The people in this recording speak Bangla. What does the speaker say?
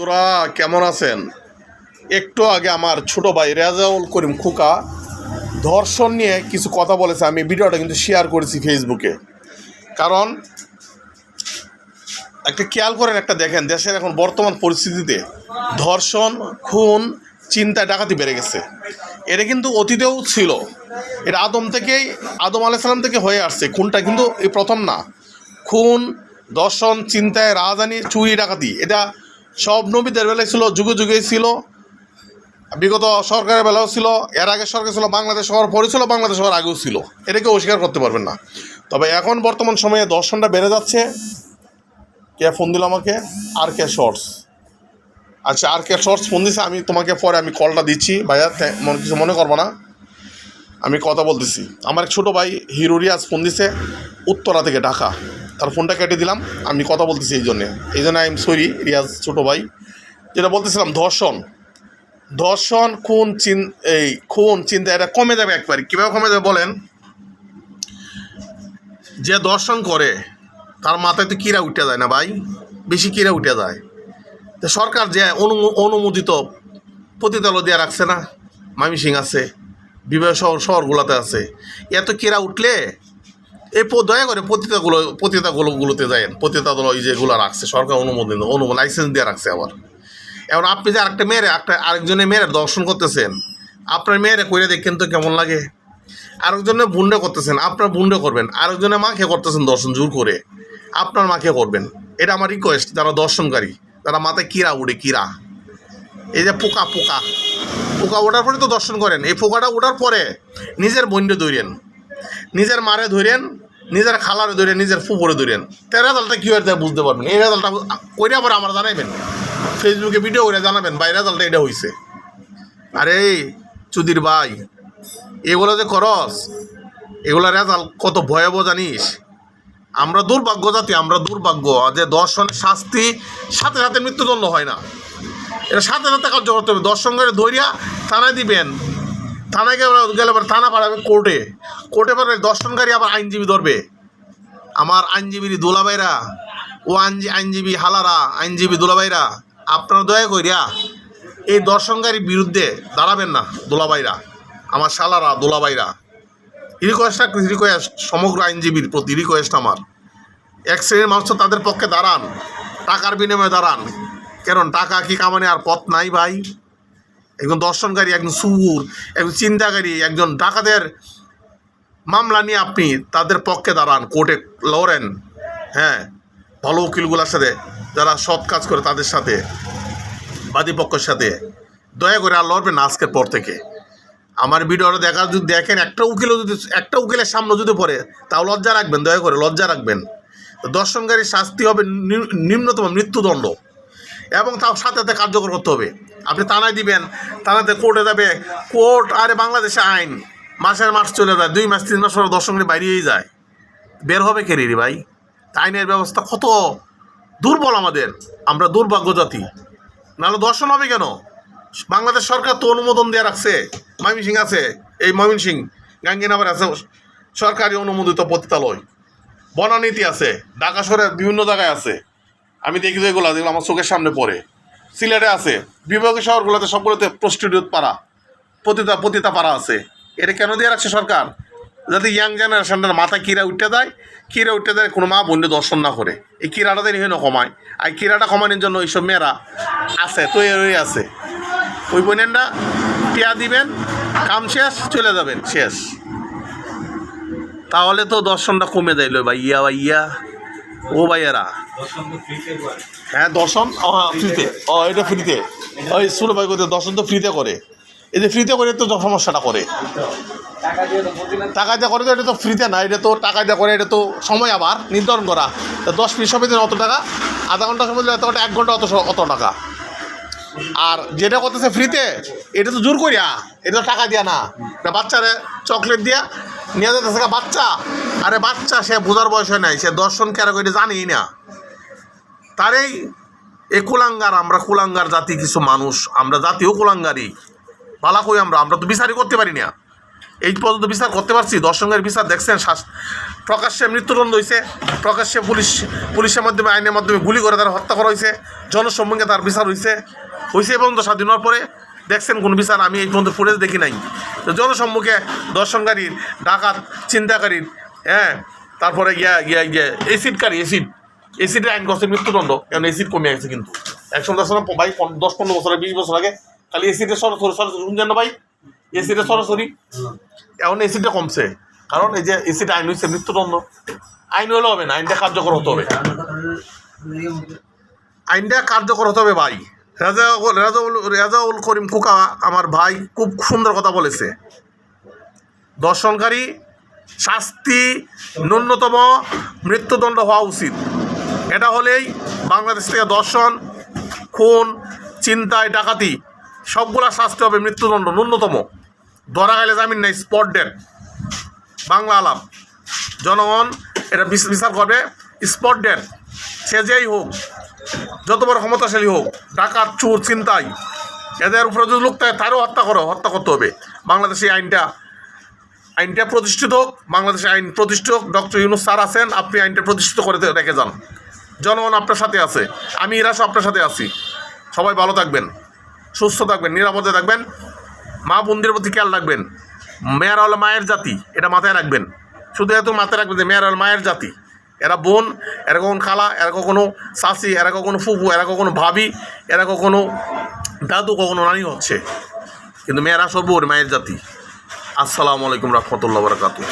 তোরা কেমন আছেন? একটু আগে আমার ছোট ভাই রেজাউল করিম খুকা ধর্ষণ নিয়ে কিছু কথা বলেছে। আমি ভিডিওটা কিন্তু শেয়ার করেছি ফেসবুকে কারণ, একটা খেয়াল করেন, একটা দেখেন, দেশের এখন বর্তমান পরিস্থিতিতে ধর্ষণ, খুন চিন্তা ডাকাতি বেড়ে গেছে। এটা কিন্তু অতীতেও ছিল। এটা আদম থেকেই, আদম আলাইসালাম থেকে হয়ে আসছে। খুনটা কিন্তু এই প্রথম না। খুন দর্শন চিন্তায় রাজধানী, চুরি, ডাকাতি, এটা সব নবীদের বেলায় ছিল, যুগে যুগে ছিল। বিগত সরকারের বেলাও ছিল, এর আগে সরকার ছিল, বাংলাদেশ হওয়ার পরে ছিল, বাংলাদেশ হওয়ার আগেও ছিল। এটাকে অস্বীকার করতে পারবেন না। তবে এখন বর্তমান সময়ে দর্শনটা বেড়ে যাচ্ছে। কে ফোন দিল আমাকে? আর কে শর্টস। আচ্ছা আর কে শর্টস ফোন দিছে, আমি তোমাকে পরে আমি কলটা দিচ্ছি। ভাইয়া মনে কিছু মনে করব না। আমি কথা বলতেছি। আমার এক ছোটো ভাই হিরো রিয়াজ ফোন দিছে, উত্তরা থেকে ঢাকা। তার ফোনটা কেটে দিলাম। আমি কথা বলতেছি এই জন্যে। এই জন্য আই এম সরি রিয়াজ ছোটো ভাই। যেটা বলতেছিলাম, ধর্ষণ। ধর্ষণ খুন চিন, এই খুন চিন্তা, এটা কমে যাবে একবারে। কীভাবে কমে যাবে বলেন? যে দর্শন করে, তার মাথায় তো কিরা উঠে যায় না ভাই। বেশি কিরা উঠে যায়। তো সরকার যে অনু, অনুমোদিত পতিতালয় দেওয়া রাখছে না মামিসিং আছে, বিবাহ শহর, শহরগুলোতে আছে। এত কিরা উঠলে এই দয়া করে পতিতাগুলো পতিতাগুলোগুলোতে যায় পতিতাগুলো এই যেগুলো রাখছে, সরকার অনুমোদন অনুমোদন লাইসেন্স দিয়ে রাখছে আবার। এখন আপনি যে আরেকটা মেয়েরে, একটা আরেকজনের মেয়ের দর্শন করতেছেন, আপনার মেয়েরে করে দেখেন তো কেমন লাগে। আরেকজনে বুন্ডে করতেছেন, আপনার বুন্ডে করবেন। আরেকজনে মাকে করতেছেন দর্শন জোর করে, আপনার মাকে করবেন। এটা আমার রিকোয়েস্ট যারা দর্শনকারী তারা মাথায় কিরা উড়ে কিরা এই যে পোকা পোকা। পোকা ওঠার পরে তো দর্শন করেন। এই পোকাটা ওঠার পরে নিজের বন্ডে ধরেন। নিজের মারে ধরেন, নিজের খালারে ধরেন, নিজের ফুপরে ধরেন। তে রেজাল্টটা কী হয়েছে বুঝতে পারবেন এই রেজাল্টটা কইরা পরে আমার জানাবেন ফেসবুকে ভিডিও করে জানাবেন ভাই, রেজাল্টটা এটা হয়েছে আরে চুদির ভাই, এগুলো যে খরচ, এগুলো রেজাল্ট কত ভয়াবহ জানিস? আমরা দুর্ভাগ্য জাতি, আমরা দুর্ভাগ্য। যে দর্শনের শাস্তি, সাথে সাথে মৃত্যুদণ্ড হয় না। এটা সাথে সাথে কার্য করতে হবে। দর্শন করে ধরিয়া থানায় দিবেন। থানায় গেলে গেলে থানা পাঠাবে কোর্টে। কোর্টে পরে দর্শনকারী আবার আইনজীবী ধরবে। আমার আইনজীবী দোলাবাইরা, ও আইনজী, আইনজীবী হালারা, আইনজীবী দুলাভাইরা আপনারা দয়া করিয়া এই দর্শনকারীর বিরুদ্ধে দাঁড়াবেন না দোলাবাইরা, আমার শালারা দুলাভাইরা রিকোয়েস্টটা রিকোয়েস্ট সমগ্র আইনজীবীর প্রতি রিকোয়েস্ট আমার। এক শ্রেণির মানুষ তাদের পক্ষে দাঁড়ান, টাকার বিনিময়ে দাঁড়ান। কারণ টাকা কি কামানে আর পথ নাই ভাই? একজন দর্শনকারী একজন সুর, একজন চিন্তাকারী একজন ডাকাতের মামলা নিয়ে আপনি তাদের পক্ষে দাঁড়ান, কোর্টে লড়েন হ্যাঁ? ভালো উকিলগুলোর সাথে, যারা সৎ কাজ করে তাদের সাথে বাদী পক্ষের সাথে। দয়া করে আর লড়বেন আজকের পর থেকে। আমার ভিডিওটা দেখা যদি দেখেন, একটা উকিলও যদি, একটা উকিলের সামনে যদি পড়ে, তাও লজ্জা রাখবেন, দয়া করে লজ্জা রাখবেন। দর্শনকারী শাস্তি হবে নিম্নতম মৃত্যুদণ্ড। এবং তাও সাথে সাথে কার্যকর করতে হবে। আপনি থানায় দিবেন, থানাতে কোর্টে যাবে, কোর্ট, আরে বাংলাদেশে আইন। মাসের মাস চলে যায়, দুই মাস, তিন মাস পরে দর্শনকারী বাইরেই যায়। বের হবে কে রে ভাই? আইনের ব্যবস্থা কত দুর্বল আমাদের। আমরা দুর্ভাগ্য জাতি। নাহলে দর্শন হবে কেন? বাংলাদেশ সরকার তো অনুমোদন দেওয়া রাখছে। ময়মনসিং আছে। এই ময়মনসিং গাঙ্গিনাবার আছে। সরকারি অনুমোদিত পতিতালয়। বনানীতি আছে। ঢাকা শহরের বিভিন্ন জায়গায় আছে। আমি দেখি তো এগুলো যেগুলো আমার চোখের সামনে পড়ে। সিলেটে আছে। বিভাগীয় শহরগুলোতে সবগুলোতে প্রস্টিটিউট পাড়া। পতিতা পতিতা পাড়া আছে। এটা কেন দিয়ে রাখছে সরকার? যাতে ইয়াং জেনারেশনটার মাথায় কিরা উঠতে দেয় কিরা উঠতে দেয় কোনো মা বন্ধু দর্শন না করে। এই কিরাটা দেরি হয় না কমায়। আর কিরাটা কমানোর জন্য এইসব মেয়েরা আছে, তৈরি আছে। ওই বোনেনরা পেয়া দিবেন, কাম শেষ, চলে যাবেন, শেষ। তাহলে তো দর্শনটা কমে যাইল ভাইয়া ভাইয়া। ও ভাইয়ারা। হ্যাঁ দর্শন ও হ্যাঁ ফ্রিতে ও, এটা ফ্রিতে ওই সুর ভাই করতে দর্শন তো ফ্রিতে করে। এই যে ফ্রিতে করে তো সমস্যাটা করে। টাকা দিয়ে করে তো এটা তো ফ্রিতে না এটা তো টাকা দিয়ে করে এটা তো সময় আবার নির্ধারণ করা। তা দশ মিনিট সময় অত টাকা আধা ঘণ্টা সময় দিলে এত ঘণ্টা এক ঘণ্টা অত অত টাকা। আর যেটা করতেছে ফ্রিতে এটা তো জোর করিয়া এটা তো টাকা দিয়া না। এটা বাচ্চারে চকলেট দিয়া নিয়ে যেতেছে বাচ্চা। আরে বাচ্চা সে বোঝার বয়স হয় নাই সে দর্শন কেরা করে জানেই না। তারই এই কুলাঙ্গার আমরা কুলাঙ্গার জাতি কিছু মানুষ আমরা জাতীয় কুলাঙ্গারই। বালা কই আমরা? আমরা তো বিচারই করতে পারি না। এই পর্যন্ত বিচার করতে পারছি। দর্শকের বিচার দেখছেন শ্বাস প্রকাশ্যে মৃত্যুদণ্ড হয়েছে প্রকাশ্যে পুলিশ পুলিশের মাধ্যমে, আইনের মাধ্যমে গুলি করে তারা হত্যা করা হয়েছে জনসম্মুখে তার বিচার হয়েছে হয়েছে এই পর্যন্ত স্বাধীন হওয়ার পরে দেখছেন কোন বিচার। আমি এই পর্যন্ত ফুটেজ দেখি নাই। তো জনসম্মুখে দর্শনকারীর, ডাকাত, চিন্তাকারীর হ্যাঁ তারপরে গিয়া গিয়া গিয়া এসিডকারী, এসিড। এসিডের আইন করছে মৃত্যুদণ্ড। এখন এসিড কমে গেছে কিন্তু। একশো দশ, ভাই দশ, পনেরো বছর, বিশ বছর আগে খালি এসিটা সরাসরি সরাসরি, শুনছেন না ভাই? এসিটা সরাসরি। এখন এসিটা কমছে। কারণ এই যে এসিটা আইন হয়েছে মৃত্যুদণ্ড। আইন হলে হবে না, আইনটা কার্যকর হতে হবে। আইনটা কার্যকর হতে হবে ভাই। রাজাউল রাজাউল রাজাউল করিম কুকা আমার ভাই খুব সুন্দর কথা বলেছে। দর্শনকারী, শাস্তি ন্যূনতম মৃত্যুদণ্ড হওয়া উচিত। এটা হলেই বাংলাদেশ থেকে দর্শন, খুন চিন্তায় ডাকাতি সবগুলা শাস্তি হবে মৃত্যুদণ্ড, ন্যূনতম। ধরা গেলে জামিন নেই, স্পট ডেট। বাংলা আলাপ। জনগণ এটা বিচ- বিচার করবে, স্পট ডেট। সে যেই হোক, যত বড় ক্ষমতাশালী হোক, ডাকাত, চোর চিন্তাই এদের উপরে যদি লোক থাকে, তারও হত্যা করো, হত্যা করতে হবে। বাংলাদেশে আইনটা আইনটা প্রতিষ্ঠিত হোক, বাংলাদেশে আইন প্রতিষ্ঠিত ডক্টর ইউনুস স্যার আছেন, আপনি আইনটা প্রতিষ্ঠিত করে রেখে যান। জনগণ আপনার সাথে আছে, আমি এরাসও আপনার সাথে আছি। সবাই ভালো থাকবেন। সুস্থ থাকবেন, নিরাপদে থাকবেন। মা বন্দির প্রতি খেয়াল রাখবেন। মেয়েরা হলো মায়ের জাতি, এটা মাথায় রাখবেন। শুধু এত মাথায় রাখবেন যে মেয়েরা হলো মায়ের জাতি। এরা বোন, এরা কখনো খালা, এরা কখনো শাশি এরা কখনো ফুফু, এরা কখনো ভাবি, এরা কখনো দাদু, কখনো নানি হচ্ছে। কিন্তু মেয়েরা সর্বোপরি মায়ের জাতি। আসসালামু আলাইকুম রহমতুল্লাহ বরকাতু